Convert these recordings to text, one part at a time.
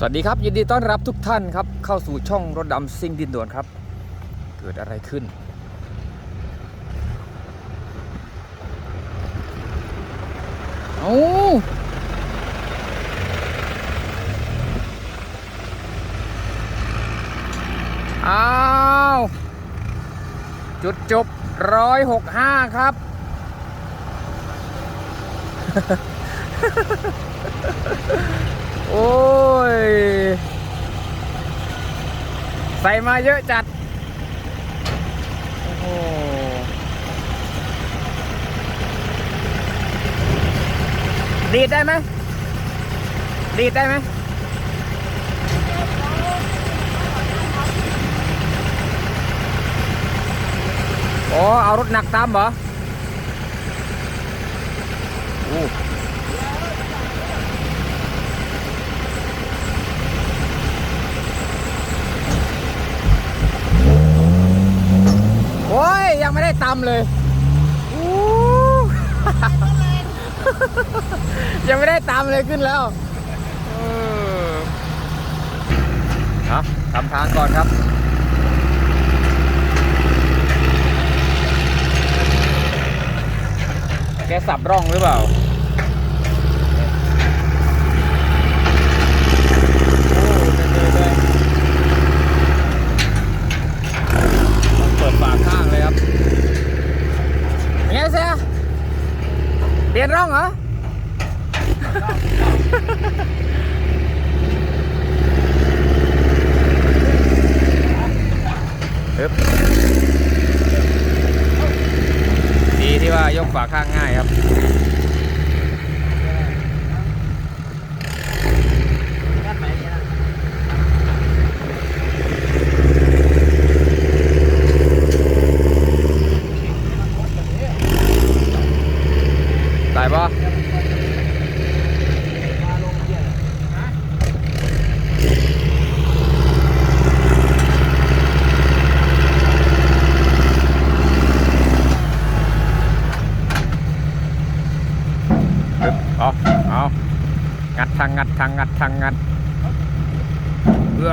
สวัสดีครับ ยินดีต้อนรับทุกท่านครับ เข้าสู่ช่องรถดำซิ่งดินด่วนครับ เกิดอะไรขึ้น เอาอ้าวจุดจบร้อยหกห้าครับ โอ้ย ใส่มาเยอะจัด โอ้โหดีดได้ไหมดีดได้ไหมโอ้เอารถหนักตามเหรอโอ้โอ้ย ยังไม่ได้ตำเลยอู้ยังไม่ได้ตำเลยขึ้นแล้วเออเอาทำทางก่อนครับ แกสับร่องหรือเปล่า โอ้เปิด ฝาข้างเลยครับยังไงเสียเปลี่ยนร่องเหรอฮึบดีที่ว่ายกฝาข้างง่ายครับ ได้ปะปึ๊บเอาเอางัดทางงัดทางงัดทางงัดเพื่อ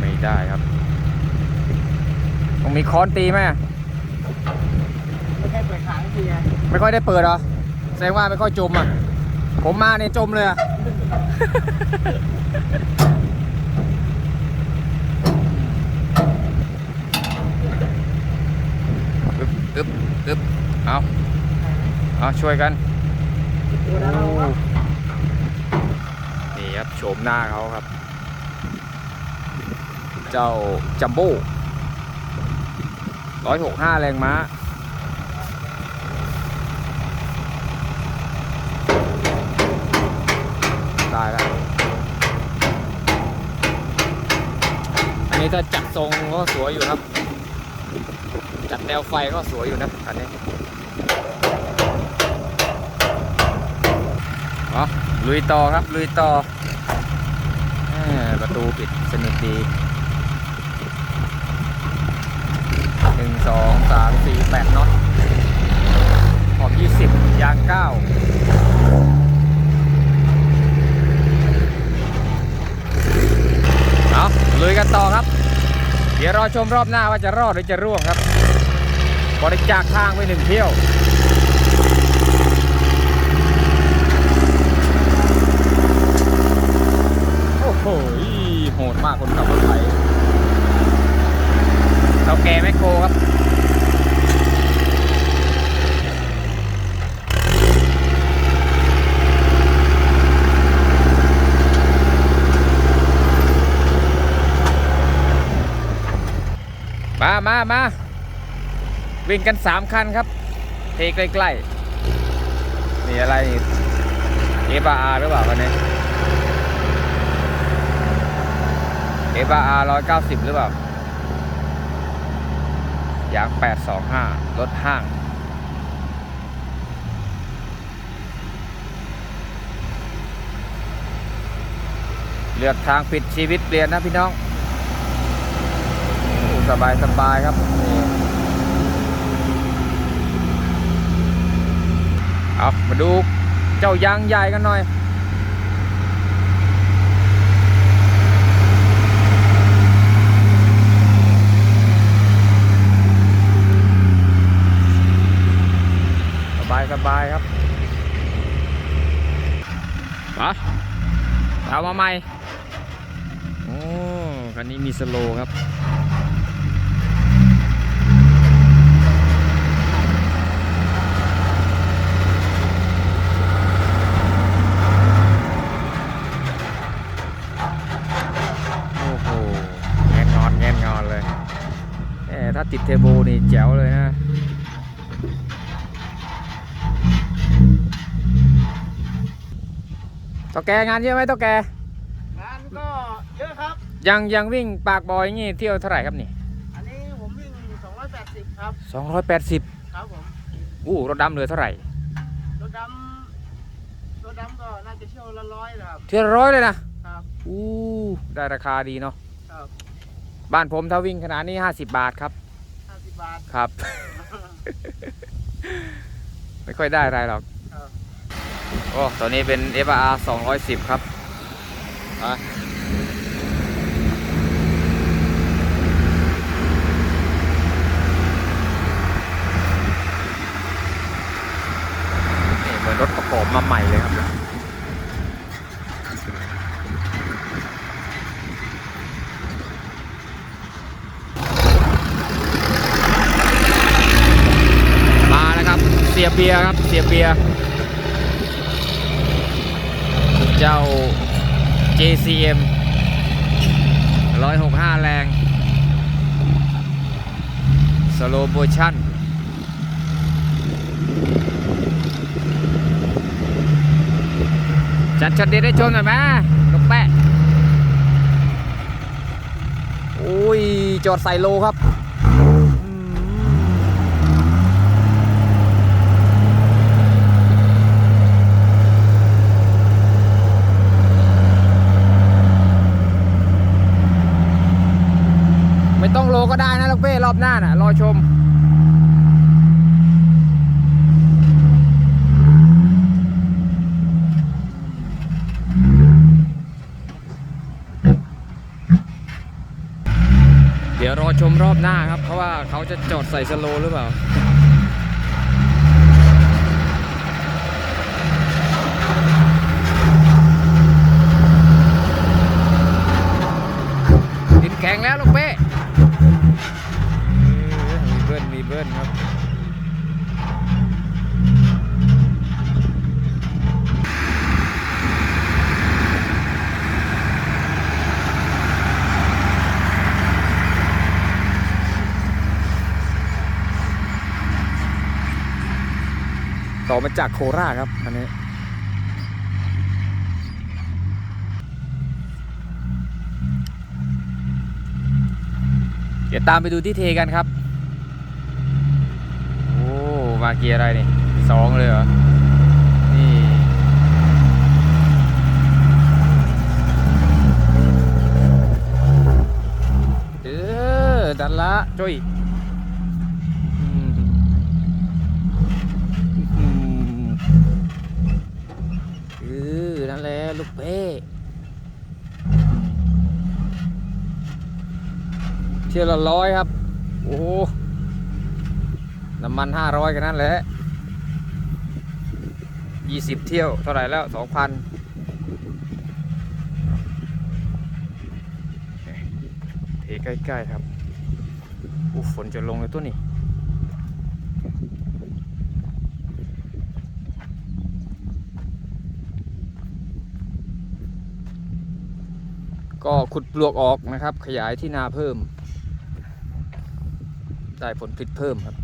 ไม่ได้ครับต้องมีค้อนตีไหมไม่ใช่เปิดขายทีไงไม่ค่อยได้เปิดเหรอแสดงว่าไม่ค่อยจมอะ ผมมาเนี่ยจมเลยอะอึ๊บอึบอึบเอา เอาช่วยกันตัวนั้นเราครับนี่ครับโฉมหน้าเขาครับ เจ้าจัมโบ้ร้อยหกห้าแรงม้าตายแล้วอันนี้ถ้าจัดทรงก็สวยอยู่ครับ จัดแนวไฟก็สวยอยู่นะอันนี้ อ๋อลุยต่อครับ ลุยต่อประตูปิดสนิทดีหนึ่งสองสามสี่แปดน็อตขอบยี่สิบยางเก้าเอาลุยกันต่อครับ เดี๋ยวรอชมรอบหน้าว่าจะรอดหรือจะร่วงครับ บริจาคทางไปหนึ่งเที่ยว โอ้โหโหดมากคนขับรถไฟเท่าแกแมคโครครับ มามามาวิ่งกันสามคันครับ เทใกล้ๆมีอะไรเอฟอาร์หรือเปล่าวันนี้เอฟอาร์ร้อยเก้าสิบหรือเปล่ายางแปดสองห้ารถห้างเลือกทางปิดชีวิตเปลี่ยนนะพี่น้อง สบายสบายครับนี่เอามาดูเจ้ายางใหญ่กันหน่อยสบายสบายครับมาเอามาใหม่ โอ้ คันนี้มีสโลครับ โอ้โหแงนงอนแงนงอนเลยแหมถ้าติดเทอร์โบนี่แจ๋วเลยนะเท่าแกงานเยอะไหมเท่าแก งานก็เยอะครับ ยังยังวิ่งปากบอยอย่างงี้เที่ยวเท่าไหร่ครับนี่ อันนี้ผมวิ่ง 280 ครับสองร้อยแปดสิบครับผม อู้รถดำเหลือเท่าไหร่ รถดำรถดำก็น่าจะเที่ยวละร้อยนะครับ เที่ยวละร้อยเลยนะ ครับ อู้ได้ราคาดีเนาะ ครับ บ้านผมถ้าวิ่งขนาดนี้ห้าสิบบาทครับ50 บาท ครับ ไม่ค่อยได้อะไรหรอก ครับ โอ้ ตัวนี้เป็น FR 210 ครับอะนี่เหมือนรถประกอบมาใหม่เลยครับ มาแล้วครับ เสียครับเสียเบีย เจ้า JCM 165 แรง สโลโ o ชั่นจัดชัดเด็ดได้ชมหน่อยไหมนกแปะโอ้ย จอดใส่โลครับอืม ไม่ต้องโลก็ได้นะลูกเป้ร อบหน้าน่ะ รอชมเดี๋ยวรอชมรอบหน้าครับ เพราะว่าเขาจะจอดใส่สโลหรือเปล่า ดินแข็งแล้วลูกเป้เออมีเบิ้ลมีเบิ้ลครับ ต่อมาจากโคราชครับอันนี้เดี๋ยวตามไปดูที่เทกันครับ โอ้ มาเกียร์อะไรนี่สองเลยเหรอ นี่เออดันละจุ้ย ออนั่นแหละลูกเป้เที่ยวละร้อยครับ โอ้น้ำมันห้าร้อยกันนั่นแหละยี่สิบเที่ยวเท่าไหร่แล้วสองพันเทใกล้ ๆ ครับอู้ฝนจะลงเลยตัวนี้ ก็ขุดปลวกออกนะครับ ขยายที่นาเพิ่ม ได้ผลผลิตเพิ่มครับ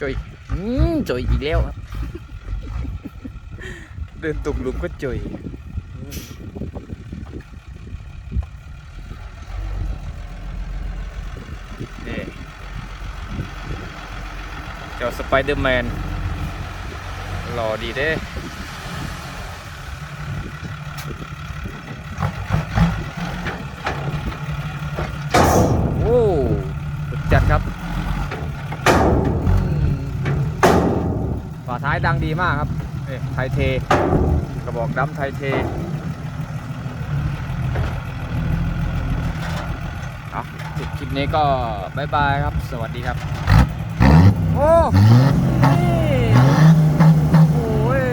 จอยอืมจอยอีกแล้วครับ เดินตกหลุมก็จอย เจ้าสไปเดอร์แมนหล่อดีเด้โอ้จัดครับฝาท้ายดังดีมากครับไทเท กระบอกดั้มไทเทคลิปนี้ก็บายบายครับ สวัสดีครับ โอ้นี่โอ้ย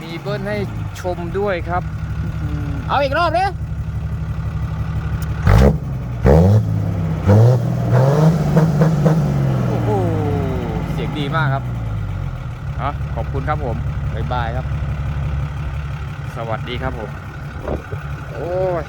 มีเบิ้ลให้ชมด้วยครับอืมเอาอีกรอบเลยโอ้โหเสียงดีมากครับอ๋อขอบคุณครับผมบ๊ายบายครับ สวัสดีครับผม โอ้ย